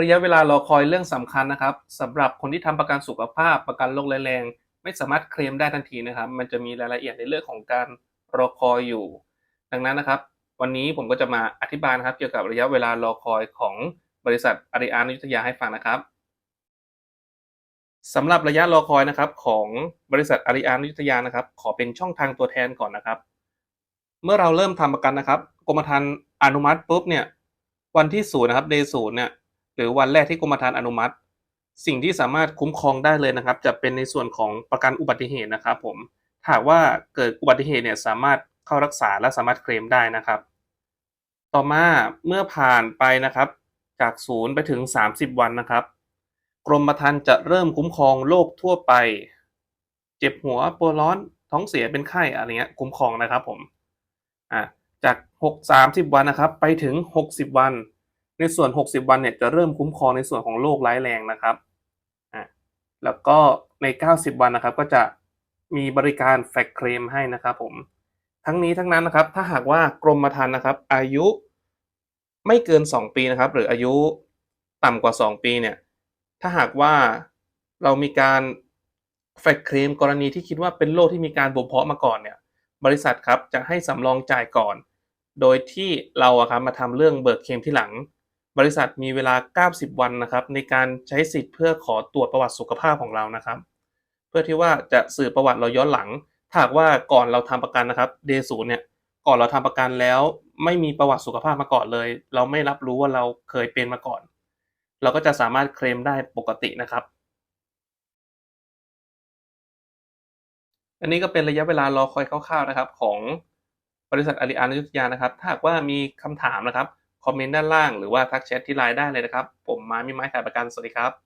ระยะเวลารอคอยเรื่องสำคัญนะครับสำหรับคนที่ทำประกันสุขภาพประกันโรคแรงไม่สามารถเคลมได้ทันทีนะครับ มันจะมีรายละเอียดในเรื่องของการรอคอยอยู่ ดังนั้นนะครับ วันนี้ผมก็จะมาอธิบายนะครับ เกี่ยวกับระยะเวลารอคอยของบริษัทอาริอานอยุธยาให้ฟังนะครับสำหรับระยะรอคอยนะครับของบริษัทอาริอานอยุธยานะครับ ขอเป็นช่องทางตัวแทนก่อนนะครับ เมื่อเราเริ่มทำประกันนะครับกรมธรรม์อนุมัติปุ๊บเนี่ยวันที่ศูนย์นะครับ day ศูนย์เนี่ย หรือวันแรกที่กรมธรรม์อนุมัติ สิ่งที่สามารถคุ้มครองได้เลยนะครับ จะเป็นในส่วนของประกันอุบัติเหตุนะครับผมถ้าหากว่าเกิดอุบัติเหตุเนี่ยสามารถเข้ารักษาและสามารถเคลมได้นะครับ ต่อมาเมื่อผ่านไปนะครับ จากศูนย์ไปถึง 30 วันนะครับ กรมธรรม์จะเริ่มคุ้มครองโรคทั่วไป เจ็บหัวปวดร้อนท้องเสียเป็นไข้อะไรเงี้ยคุ้มครองนะครับผมอะจาก6 30 วันนะครับ ไปถึง 60 วัน ในส่วน 60 วันเนี่ยจะเริ่มคุ้มครองในส่วนของโรคร้ายแรงนะครับอะแล้วก็ใน 90 วันนะครับ ก็จะมีบริการแฟกเคลมให้นะครับผมทั้งนี้ทั้งนั้นนะครับ ถ้าหากว่ากรมธรรม์นะครับ อายุไม่เกิน 2 ปีนะครับ หรืออายุต่ำกว่า 2 ปีเนี่ย ถ้าหากว่าเรามีการแฟกเคลมกรณีที่คิดว่าเป็นโรคที่มีการบ่มเพาะมาก่อนเนี่ย บริษัทครับจะให้สำรองจ่ายก่อน โดยที่เราอะครับมาทำเรื่องเบิกเคลมที่หลัง บริษัทมีเวลา 90 วันนะครับ ในการใช้สิทธิ์เพื่อขอตรวจประวัติสุขภาพของเรานะครับ เพื่อที่ว่าจะสืบประวัติเราย้อนหลังถ้าว่าก่อนเราทำประกันนะครับเดศูนย์เนี่ยก่อนเราทำประกันแล้วไม่มีประวัติสุขภาพมาก่อนเลย เราไม่รับรู้ว่าเราเคยเป็นมาก่อน เราก็จะสามารถเคลมได้ปกตินะครับ อันนี้ก็เป็นระยะเวลารอคอยคร่าวๆนะครับ ของบริษัทอาริอานอยุธยานะครับ ถ้าว่ามีคำถามนะครับ คอมเมนต์ด้านล่างหรือว่าทักแชทที่ไลน์ได้เลยนะครับ ผมมามีไม้ขายประกันสวัสดีครับ